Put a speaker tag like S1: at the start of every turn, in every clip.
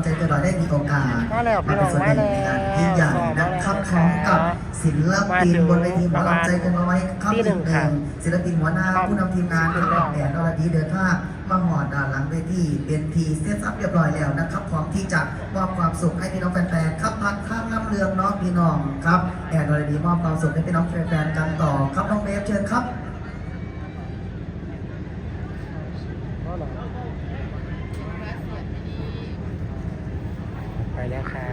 S1: ำใจเกินร้อยได้มีโอกาส
S2: มาแล้วพี่
S1: มา
S2: น้
S1: เป็
S2: อนง
S1: ส่วนห
S2: มา
S1: นึ่ง
S2: แล้ว
S1: ในงานยิ่งใหญ่นะครับพร้อมกับศิลปินบนเวทีหมอลำใจเกันน้อยครับ
S2: ที่หนึ่งค่ะ
S1: ศิลปินหัวหน้า
S2: ครับ
S1: ผู้นำทีมงานเป็นแบบแผนอรดีเดินทางมาหอดด้านหลังเวทีเป็นทีเซตอัพเรียบร้อยแล้วนะครับพร้อมที่จะมอบความสุขให้พี่น้องแฟนๆครับพักข้ามน้ำเรืองเน้องพี่น้องครับแอนอรดีมอบความสุขให้พี่น้องแฟนๆกันต่อครับน้องเบฟเชิญครับ
S2: ไปแล้วค่ะ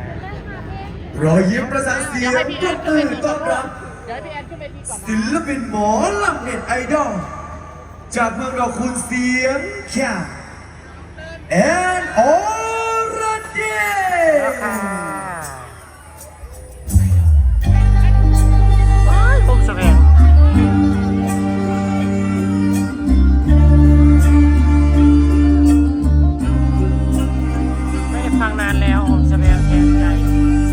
S3: รอยยิ้มประสานเสียงปรบมือต้อนรับ
S2: เดี๋ยวพี่แอนขึ้นไปทีก่อนนะ
S3: ศิลปินหมอลำเน็ตไอดอลจากเมืองดอกคุณเสียงแค่แอนอรเด
S2: แนานแล้วผมแสดงแทนใจ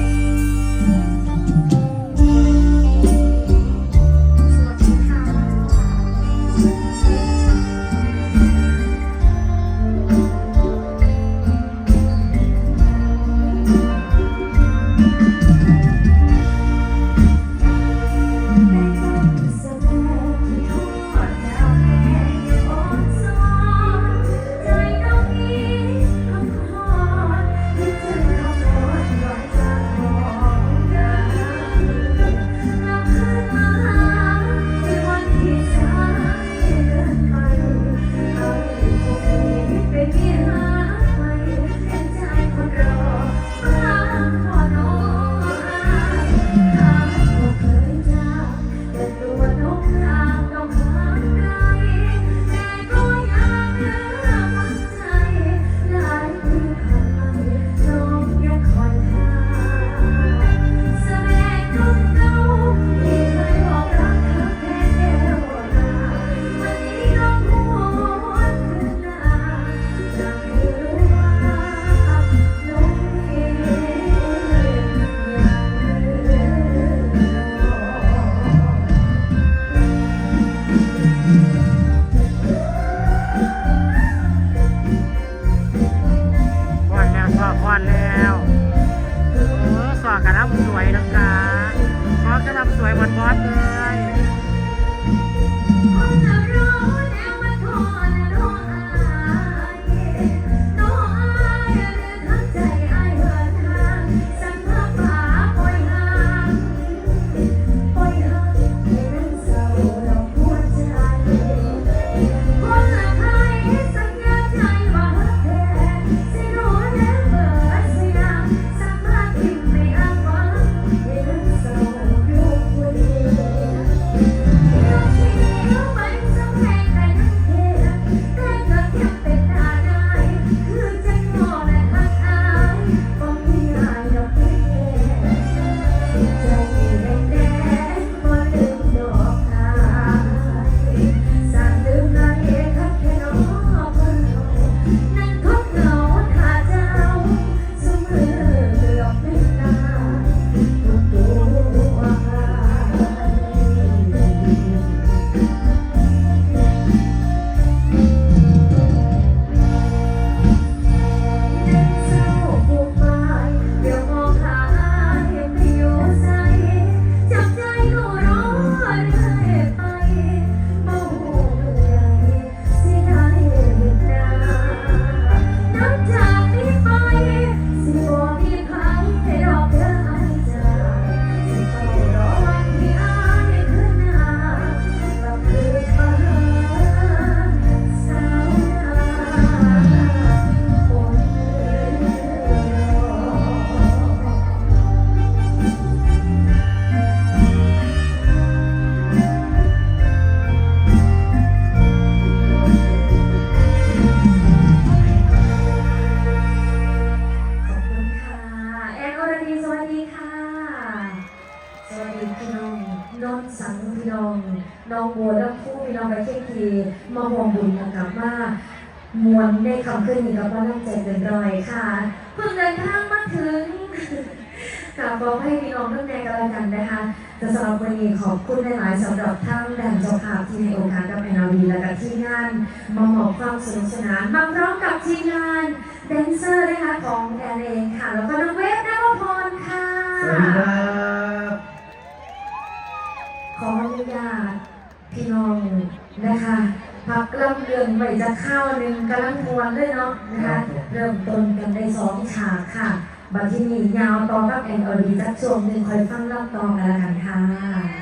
S2: สั
S4: งพี่น้องน้องบัวน้องผู้พี่น้องไปเที่ยวทีมาห่วงบุญกับกับมามวลได้คำขึ้นนี้ก็ว่าน้ำใจเกินรอยค่ะเพิ่งเดินทางมาถึงกลับบอกให้พี่น้องท่านแนงกันแล้วกันนะคะแต่สำหรับวันนี้ขอบคุณในหลายสำหรับทั้งแดนเจ้าภาพที่ในองค์การกับแอนนาวีและกับที่งานมาหมอบความสนุกสนานมาพร้อมกับทีมงานแดนเซอร์นะคะของแดนเอง
S2: ค่ะ แล้วก็น้องเวฟนวพรค่ะสวัสดีครั เรื่องไว้จะข้าวหนึ่งกำลังทวนเลยเนาะนะคะ เริ่มต้นกันในสองฉากค่ะ บัดที่นี่ยาวต่อกับแอนออดีจักช่วงหนึ่งคอยฟังรอบต่อกันละกันค่ะ